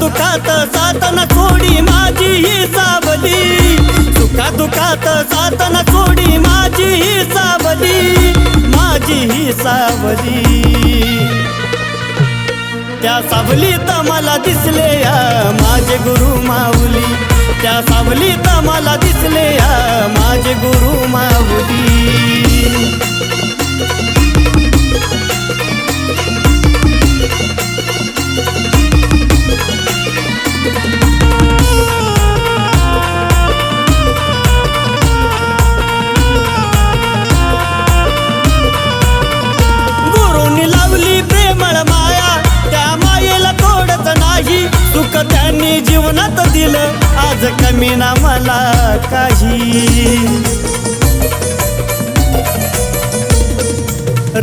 दुखात सातना सोडी माझी ही सावली. सुखा दुखात सातना सोडी माझी ही सावली. माझी ही सावली. त्या सावलीत मला दिसले माझे गुरु माऊली त्या सावलीत मला दिसले आज कमी ना मला काही.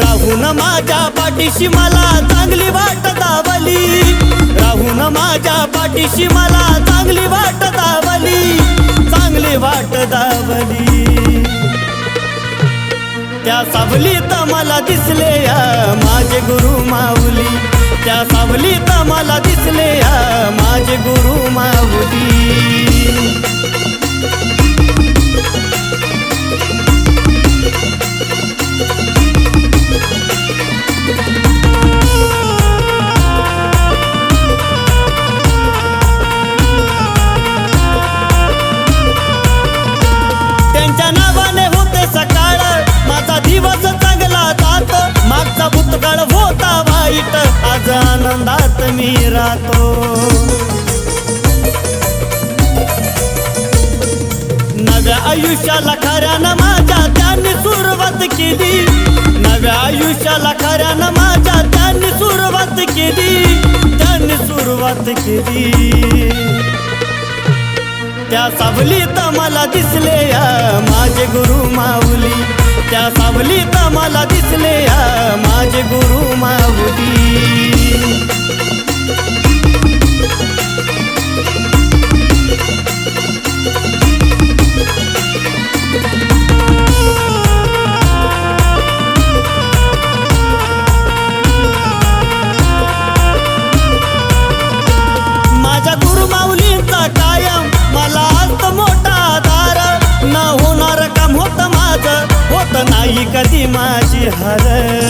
राहून माझ्या पाठीशी मला चांगली वाट दावली राहून माझ्या पाठीशी मला चांगली वाट दावली चांगली वाट दावली त्या सावलीत मला दिसले माझे गुरु माऊली. त्या सावलीत मला दिसले माझे गुरु माऊली. मी राहतो. नव्या आयुष्याला खऱ्यानं माझ्या त्यांनी सुरुवात केली. नव्या आयुष्याला खऱ्यानं माझ्या त्यांनी सुरुवात केली. त्यांनी सुरुवात केली. त्या सावलीत मला दिसले माझे गुरु माऊली. त्या सावलीत मला दिसले माझे गुरु माऊली. माझी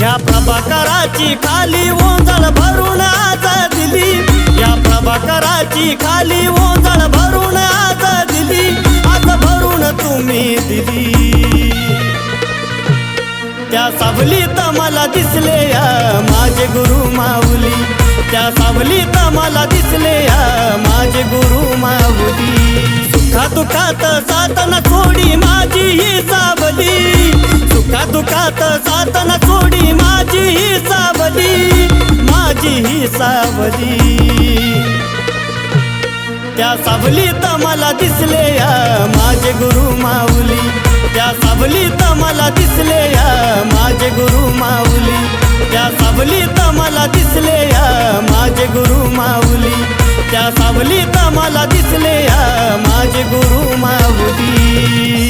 या प्रभाकराची खाली ओंजळ भरून आज दिली. या प्रभाकराची खाली ओंजळ भरून आज दिली. आज भरून तुम्ही दिली. त्या सावलीत मला दिसले या माझे गुरु माऊली. त्या सावलीत मला दिसले या माझे गुरु माऊली. सुखा दुखात साधन थोडी माझी ही सावली सुखा दुखात साधन थोडी माझी ही सावली माझी ही सावली त्या सावलीत मला दिसले माझे गुरु माऊली. त्या सावलीत मला दिसले माझे गुरु माऊली. त्या सावलीत मला दिसले माझे गुरु माऊली. त्या सावलीत मला दिसले माझे गुरु माऊली.